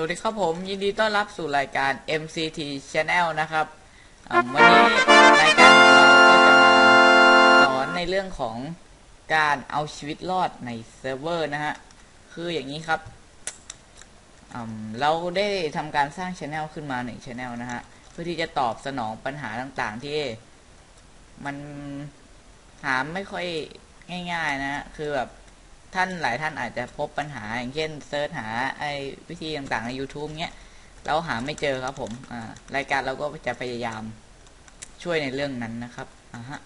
สวัสดีครับผมยินดีต้อนรับสู่รายการ MCT Channel นะครับวันนี้รายการของเราก็จะมาสอนในเรื่องของการเอาชีวิตรอดในเซิร์ฟเวอร์นะฮะคืออย่างนี้ครับเราได้ทำการสร้างช anel ขึ้นมาหนึ่งช anel นะฮะเพื่อที่จะตอบสนองปัญหาต่างๆ ที่มันหาไม่ค่อยง่าย ๆ นะฮะคือแบบ ท่านหลายท่านอาจจะพบปัญหาอย่างเช่นเซิร์ชหาไอ้วิธีต่างๆใน YouTube เนี้ยเราหาไม่เจอครับผมอ่ารายการเราก็จะพยายามช่วยในเรื่องนั้นนะครับอ่าฮะ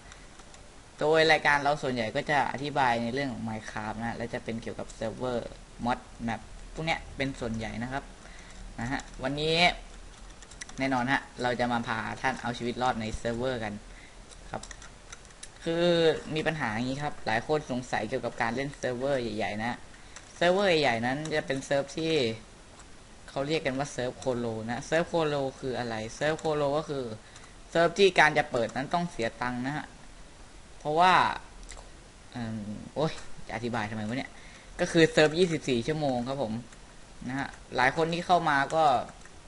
โดยรายการเราส่วนใหญ่ก็จะอธิบายในเรื่องของ Minecraft นะและจะเป็นเกี่ยวกับเซิร์ฟเวอร์มอดแมปพวกเนี้ยเป็นส่วนใหญ่นะครับนะฮะวันนี้แน่นอนฮะเราจะมาพาท่านเอาชีวิตรอดในเซิร์ฟเวอร์กันครับ คือมีปัญหาอย่างนี้ครับ หลายคนสงสัยเกี่ยวกับการเล่นเซิร์ฟเวอร์ใหญ่ๆนะ เซิร์ฟเวอร์ใหญ่ๆนั้นจะเป็นเซิร์ฟที่เขาเรียกกันว่าเซิร์ฟโคโลนะ เซิร์ฟโคโลคืออะไร เซิร์ฟโคโลก็คือเซิร์ฟที่การจะเปิดนั้นต้องเสียตังค์นะฮะ เพราะว่าอืมโอ้ยจะอธิบายทำไมวะเนี่ย ก็คือเซิร์ฟ 24 ชั่วโมงครับผมนะฮะ หลายคนที่เข้ามาก็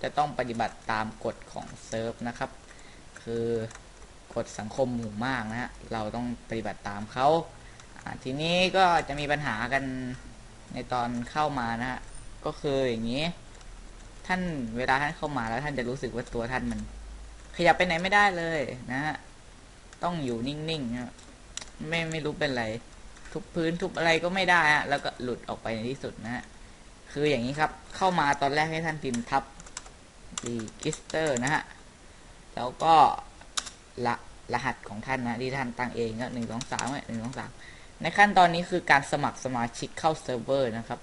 จะต้องปฏิบัติตามกฎของเซิร์ฟนะครับ คือ กฎสังคมหมู่มากนะฮะเราต้องปฏิบัติตามเขาทีนี้ก็จะมีปัญหากันในตอนเข้ามานะฮะก็คืออย่างนี้ ท่านเวลาท่านเข้ามาแล้วท่านจะรู้สึกว่าตัวท่านมัน ขยับไปไหนไม่ได้เลยนะฮะต้องอยู่นิ่งๆนะไม่ไม่รู้เป็นไรทุบพื้นทุบอะไรก็ไม่ได้ฮะแล้วก็หลุดออกไปในที่สุดนะฮะคืออย่างนี้ครับ เข้ามาตอนแรกให้ท่านพิมพ์ทับดีกิสเตอร์นะฮะแล้วก็ ละรหัสของท่านนะที่ท่านตั้งเองก็หนึ่งสองสามหนึ่งสองสามในขั้นตอนนี้คือการสมัครสมาชิกเข้าเซิร์ฟเวอร์นะครับ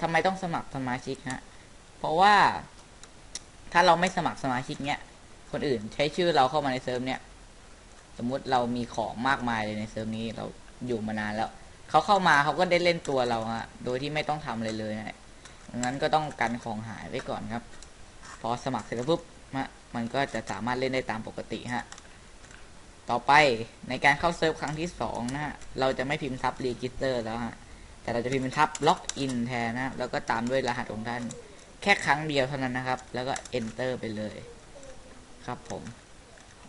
ทำไมต้องสมัครสมาชิกฮะเพราะว่าถ้าเราไม่สมัครสมาชิกเนี้ยคนอื่นใช้ชื่อเราเข้ามาในเซิร์ฟเนี้ยสมมุติเรามีของมากมายเลยในเซิร์ฟนี้เราอยู่มานานแล้วเขาเข้ามาเขาก็ได้เล่นตัวเราฮะโดยที่ไม่ต้องทำอะไรเลยนะดังนั้นก็ต้องกันของหายไว้ก่อนครับ พอสมัครเสร็จแล้วปุ๊บมันก็จะสามารถเล่นได้ตามปกติฮะ ต่อไปในการเข้าเซิร์ฟครั้งที่สองนะฮะ เราจะไม่พิมพ์ทับรีจิสเตอร์แล้วฮะ แต่เราจะพิมพ์เป็นทับล็อกอินแทนนะ แล้วก็ตามด้วยรหัสของท่าน แค่ครั้งเดียวเท่านั้นนะครับ แล้วก็ enter ไปเลย ครับผม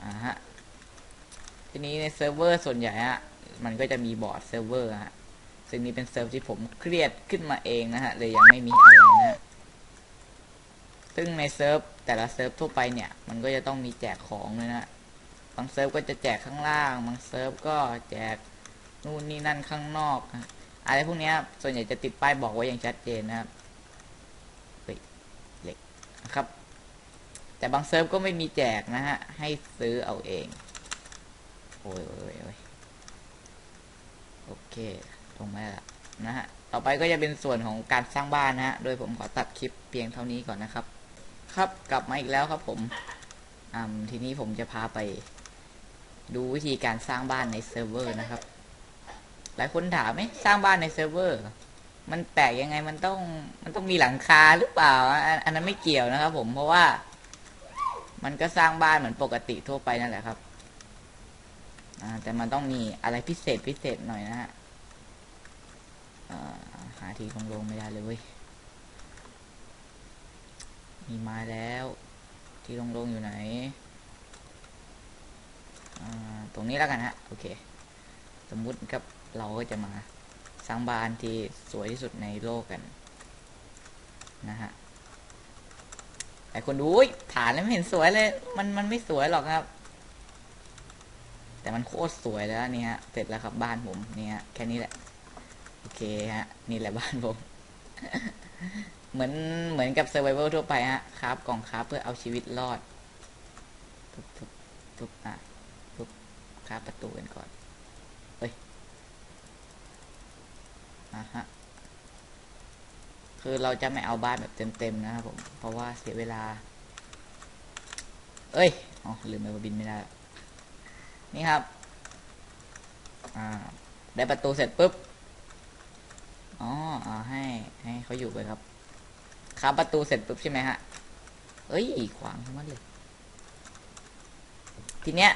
อ่าฮะ ทีนี้ในเซิร์ฟเวอร์ส่วนใหญ่ฮะ มันก็จะมีบอร์ดเซิร์ฟเวอร์ฮะ ซึ่งนี้เป็นเซิร์ฟที่ผมเครียดขึ้นมาเองนะฮะ เลยยังไม่มีอะไรนะ ซึ่งในเซิร์ฟแต่ละเซิร์ฟทั่วไปเนี่ย มันก็จะต้องมีแจกของเลยนะ บางเซิร์ฟก็จะแจกข้างล่าง บางเซิร์ฟก็แจกนู่นนี่นั่นข้างนอกอะไรพวกนี้ส่วนใหญ่จะติดป้ายบอกไว้อย่างชัดเจนนะครับเหล็กนะครับ แต่บางเซิร์ฟก็ไม่มีแจกนะฮะ ให้ซื้อเอาเอง โอ้ยโอ้ยโอ้ยโอเคตรงนี้ละนะฮะ ต่อไปก็จะเป็นส่วนของการสร้างบ้านนะฮะ โดยผมขอตัดคลิปเพียงเท่านี้ก่อนนะครับ ครับ กลับมาอีกแล้วครับผมอืมทีนี้ผมจะพาไป ดูวิธีการสร้างบ้านในเซิร์ฟเวอร์นะครับ หลายคนถามไหมสร้างบ้านในเซิร์ฟเวอร์ มันแปลกยังไงมันต้องมันต้องมีหลังคาหรือเปล่า อันนั้นไม่เกี่ยวนะครับ ผมเพราะว่า มันก็สร้างบ้านเหมือนปกติทั่วไปนั่นแหละครับแต่มันต้องมีอะไรพิเศษพิเศษหน่อยนะฮะหาที่ลงไม่ได้เลยมีไม้แล้ว ที่ลงๆอยู่ไหน ตรงนี้แล้วกันฮะโอเค สมมุติครับเราก็จะมาสร้างบ้านที่สวยที่สุดในโลกกันนะฮะไอคนดูอุ๊ยฐานไม่เห็นสวยเลย มันมันไม่สวยหรอกครับ แต่มันโคตรสวยแล้วนี่ฮะเสร็จแล้วครับบ้านผมนี่ฮะแค่นี้แหละโอเคฮะนี่แหละบ้านผม เหมือนเหมือนกับเซอร์ไวเวลทั่วไปฮะคราบกล่องคราบเพื่อเอาชีวิตรอดปุ๊บปุ๊บปุ๊บอะ คราบประตูกันก่อนอะฮะ คือเราจะไม่เอาบ้านแบบเต็มๆนะครับผม เพราะว่าเสียเวลา เอ้ย อ๋อ ลืมไปว่าบินไม่ได้ นี่ครับ อ่า ได้ประตูเสร็จปุ๊บ อ๋ออ่าให้ให้เขาอยู่ไปครับครับประตูเสร็จปุ๊บใช่ไหมฮะ เอ้ย ขวางทั้งนั้นเลย ทีเนี้ย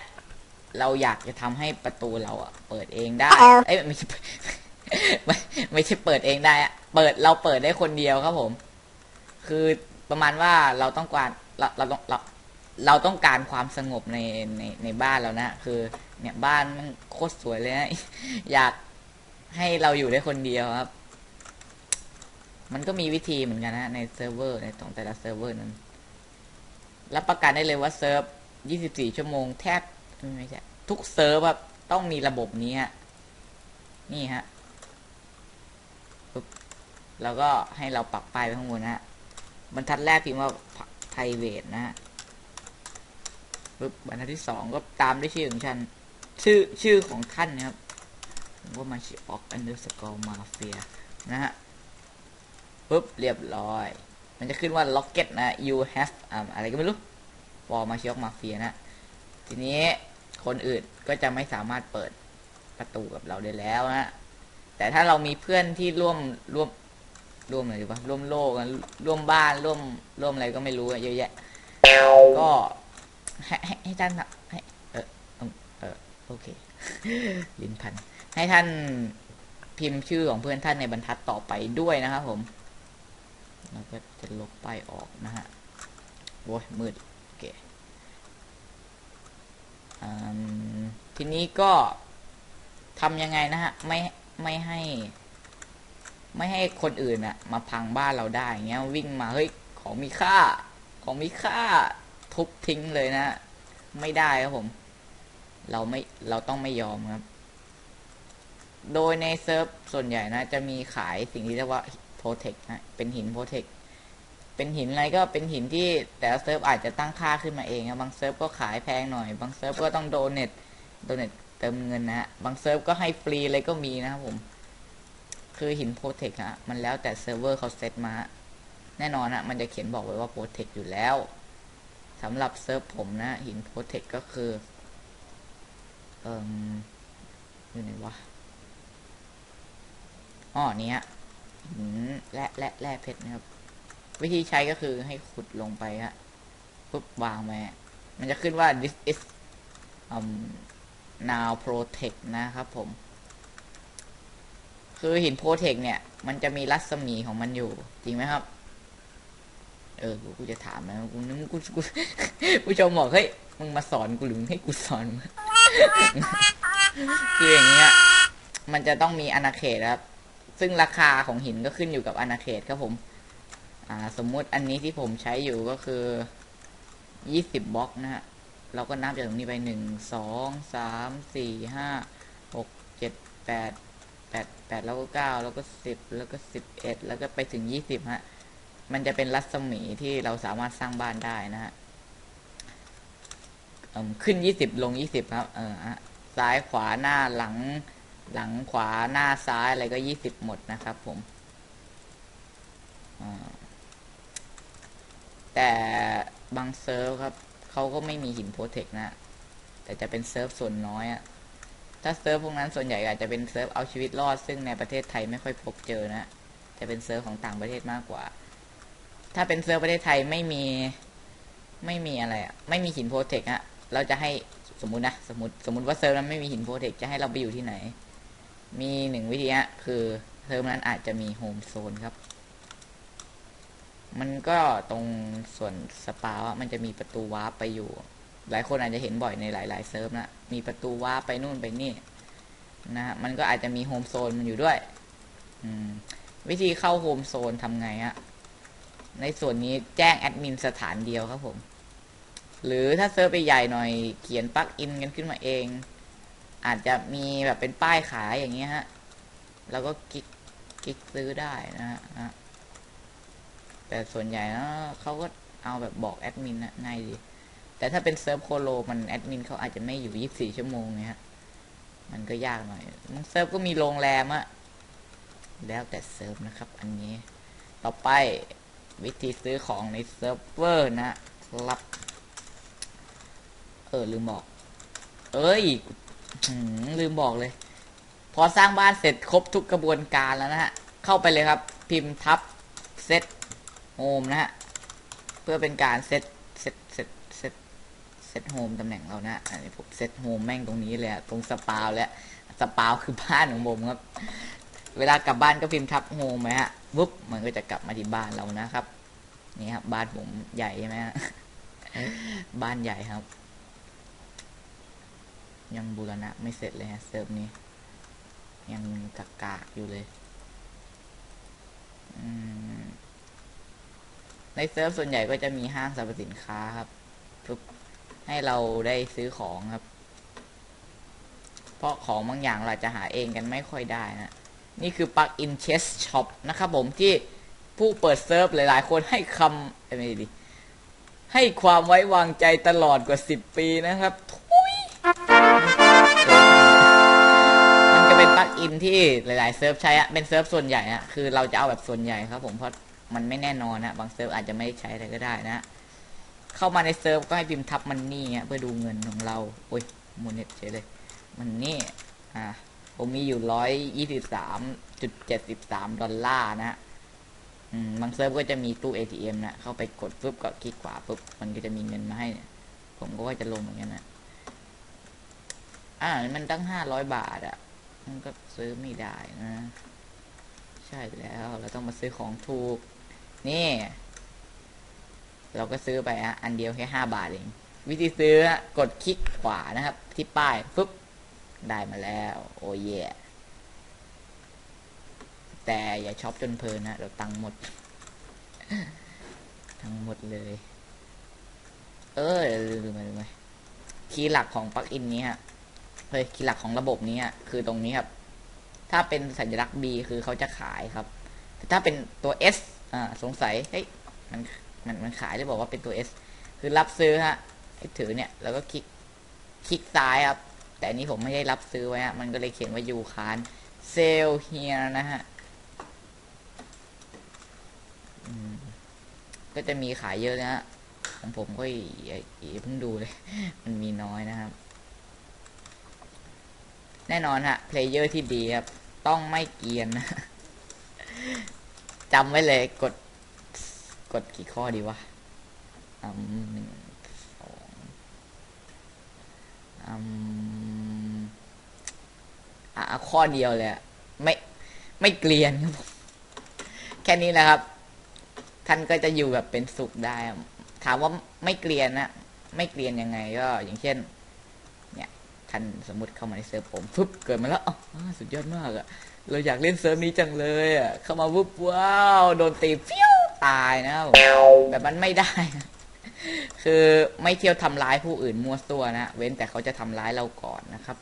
เราอยากจะทำให้ประตูเราอะเปิดเองได้ เอ้ยไม่ใช่ไม่ไม่ใช่เปิดเองได้อะเปิดเราเปิดได้คนเดียวครับผม คือประมาณว่าเราต้องการเราเราต้องเราเราต้องการความสงบในในในบ้านเรานะคือเนี่ยบ้านมันโคตรสวยเลยนะอยากให้เราอยู่ได้คนเดียวครับ มันก็มีวิธีเหมือนกันนะในเซิร์ฟเวอร์ในตรงแต่ละเซิร์ฟเวอร์นั้นรับประกันได้เลยว่าเซิร์ฟ 24 ชั่วโมงแทบไม่ใช่ ทุกเซิร์ฟแบบต้องมีระบบนี้ฮะนี่ฮะปุ๊บแล้วก็ให้เราปักป้ายไว้ข้างบนนะฮะบรรทัดแรกพิมพ์ว่า private นะฮะปุ๊บบรรทัดที่สองก็ตามด้วยชื่อของฉัน ชื่อชื่อของท่านนะครับผมว่ามาชิออก underscore mafia นะฮะปุ๊บเรียบร้อย มันจะขึ้นว่า locket นะ you have อะไรก็ไม่รู้ for มาชิออก mafia นะ ทีนี้ คนอื่นก็จะไม่สามารถเปิดประตูกับเราได้แล้วนะแต่ถ้าเรามีเพื่อนที่ร่วมร่วมร่วมอะไรวะร่วมโลกอะร่วมบ้านร่วมร่วมอะไรก็ไม่รู้เยอะแยะ ก็ให้ให้ท่านให้เออเออโอเคลิ้นพัน ให้ท่านพิมพ์ชื่อของเพื่อนท่านในบรรทัดต่อไปด้วยนะครับผมเราก็จะลบไปออกนะฮะโว้ยมืด ทีนี้ก็ทำยังไงนะฮะไม่ไม่ให้ ไม่ให้คนอื่นอะมาพังบ้านเราได้เงี้ยวิ่งมาเฮ้ยของมีค่า ของมีค่าทุบทิ้งเลยนะ ไม่ได้ครับผม เราไม่เราต้องไม่ยอมครับ โดยในเซิร์ฟส่วนใหญ่นะ จะมีขายสิ่งที่เรียกว่าโปรเทคนะเป็นหินโปรเทค เป็นหินอะไรก็เป็นหินที่แต่ละเซิร์ฟอาจจะตั้งค่าขึ้นมาเองนะบางเซิร์ฟก็ขายแพงหน่อย บางเซิร์ฟก็ต้องโดเนทโดเนทเติมเงินนะฮะบางเซิร์ฟก็ให้ฟรีเลยก็มีนะครับผมคือหินโปรเทคฮะมันแล้วแต่เซิร์ฟเวอร์เขาเซตมา แน่นอนฮะมันจะเขียนบอกไว้ว่าโปรเทคอยู่แล้วสำหรับเซิร์ฟผมนะหินโปรเทคก็คือเอ่มอยู่ไหนวะอ๋อเนี่ฮะหินและและแร่เพชรนะครับ วิธีใช้ก็คือให้ขุดลงไปฮะปุ๊บวางไว้มันจะขึ้นว่า this is um now protect นะครับผม คือหินโพเทคเนี่ย มันจะมีรัศมีของมันอยู่ จริงไหมครับ เออ กูจะถามนะกูนึกกูกูผู้ชมบอกเฮ้ย มึงมาสอนกูหรือมึงให้กูสอนมึงคืออย่างเงี้ย มันจะต้องมีอาณาเขตครับ ซึ่งราคาของหินก็ขึ้นอยู่กับอาณาเขตครับผม อ่าสมมุติอันนี้ที่ผมใช้อยู่ก็คือยี่สิบบล็อกนะฮะเราก็นับจากตรงนี้ไปหนึ่งสองสามสี่ห้าหกเจ็ดแปดแปดแปดแล้วก็เก้าแล้วก็สิบแล้วก็สิบเอ็ดแล้วก็ไปถึงยี่สิบฮะมันจะเป็นรัศมีที่เราสามารถสร้างบ้านได้นะฮะขึ้นยี่สิบลงยี่สิบครับ เออฮะซ้ายขวาหน้าหลัง หลังขวาหน้าซ้ายอะไรก็ยี่สิบหมดนะครับผมอ่า แต่บางเซิร์ฟครับเขาก็ไม่มีหินโปรเทคนะ แต่จะเป็นเซิร์ฟส่วนน้อยอะถ้าเซิร์ฟพวกนั้นส่วนใหญ่อาจจะเป็นเซิร์ฟเอาชีวิตรอดซึ่งในประเทศไทยไม่ค่อยพบเจอนะจะเป็นเซิร์ฟของต่างประเทศมากกว่า ถ้าเป็นเซิร์ฟประเทศไทยไม่มีไม่มีอะไรอะไม่มีหินโปรเทคฮะเราจะให้สมมุตินะสมมติสมมติว่าเซิร์ฟนั้นไม่มีหินโปรเทคจะให้เราไปอยู่ที่ไหน มีหนึ่งวิธีฮะคือเซิร์ฟนั้นอาจจะมีโฮมโซนครับ มันก็ตรงส่วนสปาอะมันจะมีประตูวาร์ปไปอยู่ หลายคนอาจจะเห็นบ่อยในหลาย ๆ เซิร์ฟนะ มีประตูวาร์ปไปนู่นไปนี่นะฮะมันก็อาจจะมีโฮมโซนมันอยู่ด้วย อืม วิธีเข้าโฮมโซนทำไงฮะ ในส่วนนี้แจ้งแอดมินสถานเดียวครับผม หรือถ้าเซิร์ฟไปใหญ่หน่อยเขียนปลั๊กอินกันขึ้นมาเอง อาจจะมีแบบเป็นป้ายขายอย่างเงี้ยฮะ แล้วก็คลิกคลิกซื้อได้นะฮะ แต่ส่วนใหญ่นะเขาก็เอาแบบบอกแอดมินนะง่ายดี แต่ถ้าเป็นเซิร์ฟโคโลมันแอดมินเขาอาจจะไม่อยู่ 24 ชั่วโมงเนี่ยฮะ มันก็ยากหน่อยเซิร์ฟก็มีโรงแรมอะแล้วแต่เซิร์ฟนะครับ อันนี้ ต่อไปวิธีซื้อของในเซิร์ฟเวอร์นะครับ เออลืมบอก เอ้ยลืมบอกเลย พอสร้างบ้านเสร็จครบทุกกระบวนการแล้วนะฮะ เข้าไปเลยครับ พิมพ์ทับเซต โฮมนะฮะ เพื่อเป็นการเซตเซตเซตเซตเซตโฮมตำแหน่งเรานะอันนี้ผมเซตโฮมแม่งตรงนี้เลยตรงสปาวแล้วสปาวคือบ้านของผมครับ เวลากลับบ้านก็พิมพ์ทับโฮมไหมฮะวุ๊บมันก็จะกลับมาที่บ้านเรานะครับ นี่ครับ บ้านผมใหญ่ใช่ไหมฮะบ้านใหญ่ครับ ยังบูรณะไม่เสร็จเลยฮะเซิร์ฟนี้ ยังกากๆอยู่เลย อืม ในเซิร์ฟส่วนใหญ่ก็จะมีห้างสรรพสินค้าครับทุกให้เราได้ซื้อของครับ เพราะของบางอย่างเราจะหาเองกันไม่ค่อยได้นะ นี่คือ Plug in Chess Shop นะครับผมที่ผู้เปิดเซิร์ฟหลายๆ คนให้คำไม่ดีให้ความไว้วางใจตลอดกว่า 10 ปีนะครับทุยมันจะเป็นปลั๊กอินที่หลาย ๆ เซิร์ฟใช้อะเป็นเซิร์ฟส่วนใหญ่อะคือเราจะเอาแบบส่วนใหญ่ครับผมเพราะ มันไม่แน่นอนนะบางเซิร์ฟอาจจะไม่ใช้อะไรก็ได้นะ เข้ามาในเซิร์ฟก็ให้พิมพ์ทับมันนี่อะเพื่อดูเงินของเราโอ้ยโมเน็ตเฉยเลย มันนี่อ่าผมมีอยู่ร้อยยี่สิบสามจุดเจ็ดสิบสามดอลลาร์นะฮะอืมบางเซิร์ฟก็จะมีตู้ ATM นะ เข้าไปกดปุ๊บก็คลิกขวาปุ๊บ มันก็จะมีเงินมาให้เนี่ยผมก็ว่าจะลงเหมือนกันนะอ่า มันตั้งห้าร้อยบาทอะ่ะ มันก็ซื้อไม่ได้นะ ใช่แล้ว เราต้องมาซื้อของถูก นี่ เราก็ซื้อไปอะอันเดียวแค่ห้าบาทเองวิธีซื้อฮะกดคลิกขวานะครับ ที่ป้ายปุ๊บได้มาแล้ว โอ้เย่แต่อย่าช็อปจนเพลินนะเดี๋ยวตังค์หมด ทั้งหมดเลย เออลืมไปลืมไปคีย์หลักของปลั๊กอินนี้ฮะเฮ้ยคีย์หลักของระบบนี้ฮะคือตรงนี้ครับ ถ้าเป็นสัญลักษณ์ B คือเขาจะขายครับ แต่ถ้าเป็นตัว S อ่าสงสัยเฮ้ยมันมันมันขายหรือบอกว่าเป็นตัว S คือรับซื้อฮะให้ถือเนี่ยแล้วก็คลิกคลิกซ้ายครับ แต่อันนี้ผมไม่ได้รับซื้อไว้ฮะมันก็เลยเขียนว่ายูคานเซลเฮียนะฮะก็จะมีขายเยอะนะฮะของผมก็อย่าอย่าเพิ่งดูเลย มันมีน้อยนะครับ แน่นอนฮะเพลเยอร์ที่ดีครับ ต้องไม่เกียนนะ จำไว้เลยกด กดกี่ข้อดีวะอืมหนึ่งสองอืมอะข้อเดียวเลยอะไม่ไม่เกลียนครับผมแค่นี้แหละครับ ท่านก็จะอยู่แบบเป็นสุขได้ ถามว่าไม่เกลียนนะไม่เกลียนยังไง ก็ อย่างเช่น เนี่ย ท่านสมมติเข้ามาในเซิร์ฟผมปุ๊บเกิดมาแล้วอ๋อสุดยอดมากอะ เราอยากเล่นเซิร์ฟนี้จังเลยอะเข้ามาปุ๊บว้าวโดนตีฟิวตายนะแบบมันไม่ได้นะคือไม่เที่ยวทำร้ายผู้อื่นมั่วตัวนะเว้นแต่เขาจะทำร้ายเราก่อนนะครับ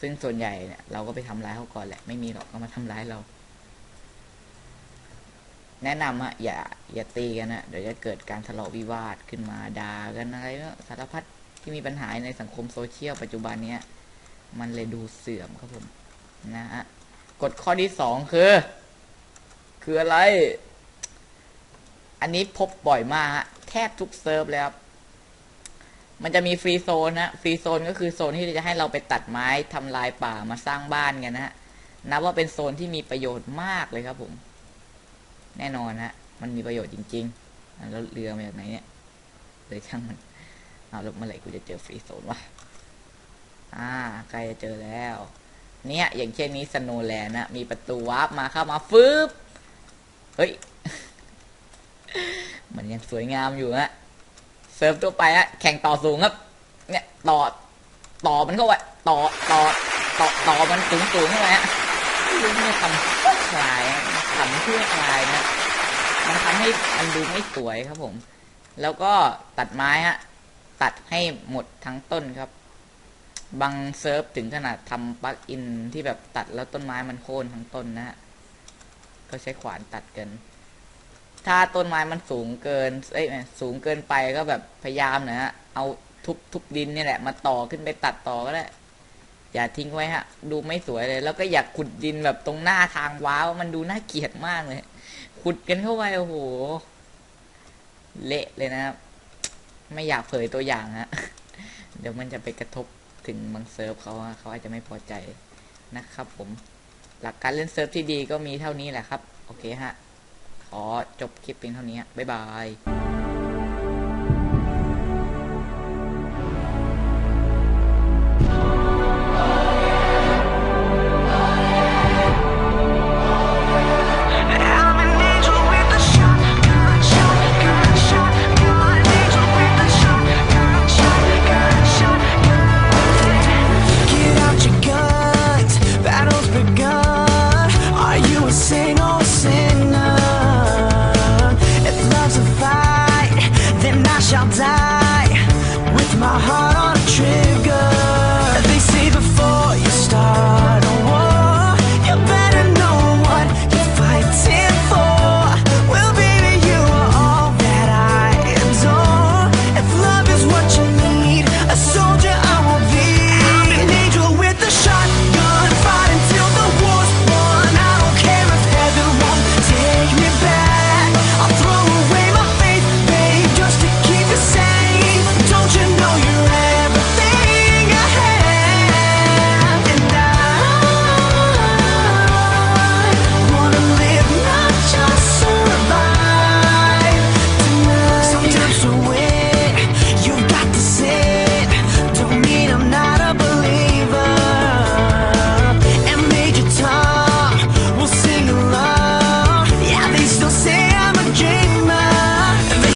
ซึ่งส่วนใหญ่เนี่ยเราก็ไปทำร้ายเขาก่อนแหละไม่มีหรอกก็มาทำร้ายเรา แนะนำอะอย่าอย่าตีกันนะเดี๋ยวจะเกิดการทะเลาะวิวาทขึ้นมาด่ากันอะไรสารพัดที่มีปัญหาในสังคมโซเชียลปัจจุบันเนี้ยมันเลยดูเสื่อมครับผมนะฮะ กฎข้อที่สองคือ คืออะไร อันนี้พบบ่อยมากฮะแทบทุกเซิร์ฟเลยครับ มันจะมีฟรีโซนนะฟรีโซนก็คือโซนที่จะให้เราไปตัดไม้ทำลายป่ามาสร้างบ้านกันนะฮะนับว่าเป็นโซนที่มีประโยชน์มากเลยครับผม แน่นอนฮะมันมีประโยชน์จริงๆแล้วเรือมาจากไหนเนี่ยเลยช่างมันเอาแล้วเมื่อไหร่กูจะเจอฟรีโซนวะอ่าใกล้จะเจอแล้ว เนี่ยอย่างเช่นนี้สโนแลนด์นะมีประตูวาร์ปมาเข้ามาฟึบเฮ้ยมันยังสวยงามอยู่ฮะเซิร์ฟตัวไปฮะแข่งต่อสูงครับ เนี่ยต่อต่อมันเข้าไปต่อต่อต่อต่อมันสูงสูงเข้าไปฮะลุงเนี่ยทำเพื่อคลายฮะทำเพื่อคลายนะมันทำให้มันดูไม่สวยครับผม แล้วก็ตัดไม้ฮะตัดให้หมดทั้งต้นครับ บางเซิร์ฟถึงขนาดทำปลั๊กอินที่แบบตัดแล้วต้นไม้มันโค่นทั้งต้นนะฮะ ก็ใช้ขวานตัดกัน ถ้าต้นไม้มันสูงเกิน เอ้ยไม่สูงเกินไปก็แบบพยายามนะฮะ เอาทุบทุบดินนี่แหละ มาต่อขึ้นไปตัดต่อก็ได้อย่าทิ้งไว้ฮะ ดูไม่สวยเลย แล้วก็อย่าขุดดินแบบตรงหน้าทางว้าว มันดูน่าเกลียดมากเลย ขุดกันเข้าไปโอ้โห เละเลยนะครับ ไม่อยากเผยตัวอย่างฮะ เดี๋ยวมันจะไปกระทบ ถึงบางเซิร์ฟเขาเขาอาจจะไม่พอใจนะครับผมหลักการเล่นเซิร์ฟที่ดีก็มีเท่านี้แหละครับ โอเคฮะ ขอจบคลิปเพียงเท่านี้ บ๊ายบาย shall die with my heart.